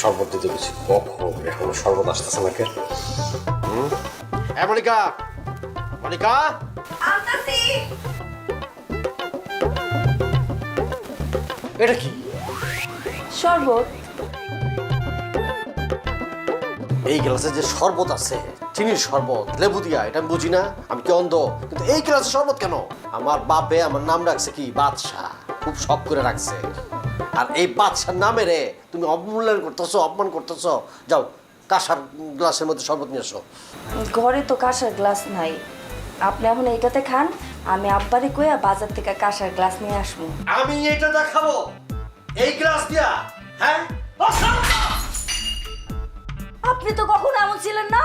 শরবত দিতে গেছি কখন এখনও শরবত আসতেছে নাকি? হ্যাঁ মনিকা! মনিকা! আনতাছি। এটা কি? শরবত। এই গ্লাসে যে শরবত আছে চিনির শরবত লেবু দিয়া এটা আমি বুঝি না আমি কি অন্ধ? কিন্তু এই গ্লাসে শরবত কেন? আমার বাপে আমার নাম রাখছে কি? বাদশাহ। খুব শখ করে রাখছে। আর এই বাদশার নামে রে তুমি অবমূল্যায়ন করতেছো অপমান করতেছো। যাও কাঁসার গ্লাসের মধ্যে শরবত নিয়ে এসো। ঘরে তো কাঁসার গ্লাস নাই। আপনি এখন এইটাতে খান আমি আব্বারে কইয়া বাজার থেকে কাঁসার গ্লাস নিয়ে আসব। আমি এটা দেখাবো। এই গ্লাস দিয়া হ্যাঁ? আপনি তো কখনো এমন ছিলেন না?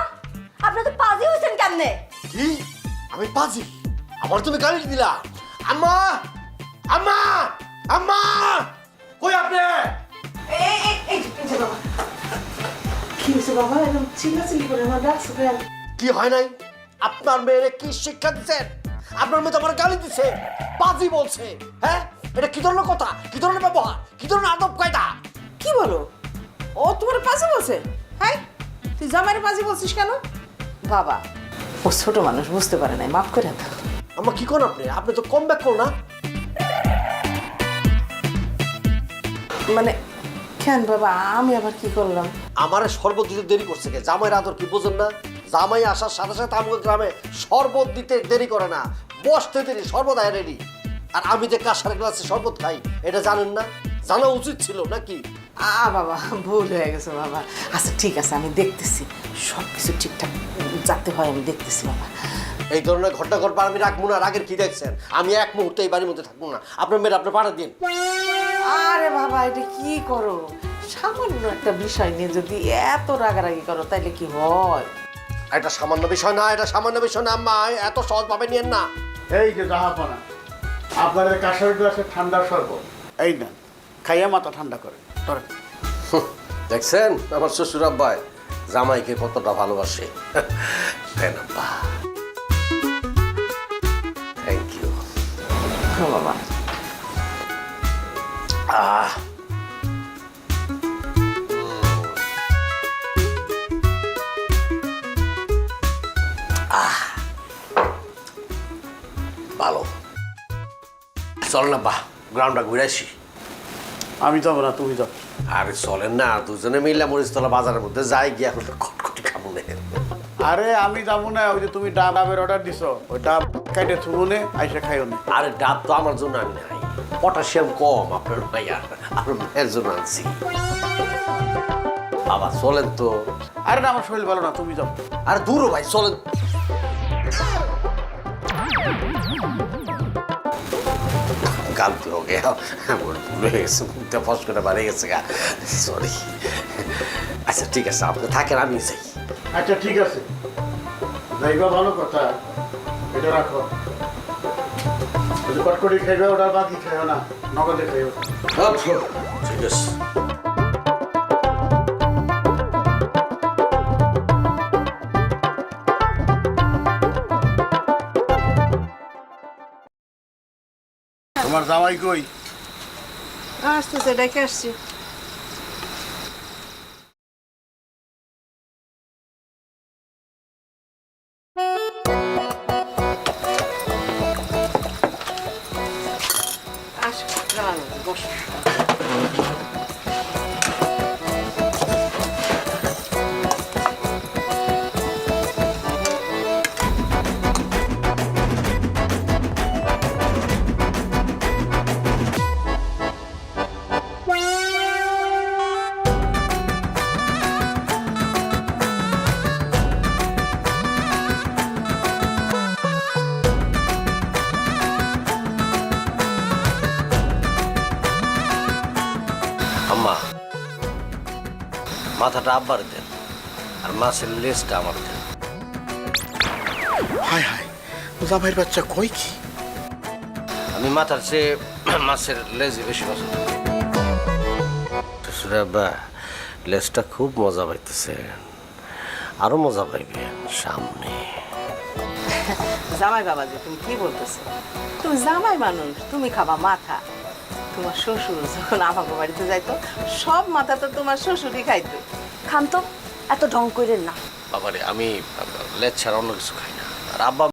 আপনি তো পাজি হয়েছেন কেমনে? কি? আমি পাজি? আমার তুমি গালি দিলা। আম্মা! আম্মা! আম্মা! কই আপনি? এই এই এই এই যে বাবা। কি হয়েছে বাবা? এরকম চিল্লাচিল্লি করে আমার ডাকছো কেন কি হয় নাই? আপনার মেয়েরে কি শিক্ষা দিচ্ছেন আপনার মেয়ে তো আমার গালি দিছে। পাজি বলছে। হ্যাঁ? এটা কি ধরনের কথা? কি ধরনের ব্যবহার? কি ধরনের আদব কায়দা কি বলো? ও তোমার পাশে বলছে? হ্যাঁ? তুই জামাইয়ের পাশে বলছিস কেন? বাবা ও ছোট মানুষ বুঝতে পারে নাই। মাফ করে দাও। আমার কি করেন আপনি? আপনি তো কম ব্যাক করুন না। মানে কেন বাবা আমি আবার কি করলাম? আমার শরবত দিতে দেরি করছে কে? জামাইয়ের আদর কি বোঝেন না? জামাই আসার সাথে সাথে আমাদের গ্রামে শরবত দিতে দেরি করে না। বসতে দেরি শরবত আয় রেডি আর আমি যে কাঁসার গ্লাসে শরবত খাই এটা জানেন না? জানা উচিত ছিল নাকি? আ বাবা ভুল হয়ে গেছে বাবা। আচ্ছা ঠিক আছে আমি দেখতেছি। সব কিছু ঠিকঠাক যাতে হয় আমি দেখতেছি বাবা। এই ধরনের ঘটনা ঘটবা আমি রাখব না রাগের কি দেখছেন? আমি এক মুহূর্তে এই বাড়ির মধ্যে থাকব না। আপনার মেয়ের আপনার পাঠা দিন। আরে বাবা এটা কি করো? সামান্য একটা বিষয় নিয়ে যদি এত রাগারাগি করো তাইলে কি হয়? এটা সামান্য বিষয় না এটা সামান্য বিষয় না আম্মা এত সহজভাবে নিয়েন না। এই যে জাহাপনা আপনাদের কাঁসার গ্লাসে ঠান্ডা শরবত। এই না খাইয়া মাথা ঠান্ডা করে ধরেন। দেখছেন? আমার শ্বশুর আব্বাই জামাইকে কতটা ভালোবাসে। দেন আব্বা। থ্যাংক ইউ বাবা। আহ আহ ভালো চল না বা গ্রাউন্ডটা ঘুরে আসি। আমি যাব না তুমি যাও। আরে চলেন না দুজনে মিলে মরিচতলা বাজারের মধ্যে যাই গিয়ে এখন তো খটখটি খাব না। আরে আমি যাব না ওই যে তুমি ডাব ডাবের অর্ডার দিছো ওই ডাব কাইটে থুবনে আইসে খাইও না। আরে ডাব তো আমার জন্য আমি নাই। পটাশিয়াম কম আপনার ভাইয়া মায়ের জন্য আনছি। বাবা চলেন তো। আরে না আমার শরীর ভালো না তুমি যাও। আরে দূরও ভাই চলেন। গালতি হো গেয়া আমার ভুল হয়ে গেছে মুখটা ফস করে বাড়ে গেছে গা। সরি আচ্ছা ঠিক আছে আপনি থাকেন আমি যাই। আচ্ছা ঠিক আছে। যাইবা ভালো কথা। এটা রাখো। কটকটি খাইবে ওটা বাকি খাইও না নগদে খাইও আচ্ছা, ঠিক আছে তোমার জামাই কই? আসতেছে ডেকে আসছি। Uh -huh. মাথাটা আব্বার দেন আর মাছের লেজটা আমার দেন। হায় হায় জামাইয়ের বাচ্চা কই কি? আমি মাথার চেয়ে মাছের লেজ বেশি পছন্দ শ্বশুর আব্বা লেজটা খুব মজা পাইতেছে। আরও মজা পাইবেন সামনে। জামাই বাবা যে তুমি কি বলতেছো? তুমি জামাই মানুষ তুমি খাবা মাথা। তোমার শ্বশুর যখন আমাকে বাড়িতে যাইতো সব মাথা তো তোমার শ্বশুরই খাইতো। খান তো এত ঢং করেন না। বাবারে আমি লেচ্ছার ছাড়া অন্য কিছু খাই না। আর আব্বা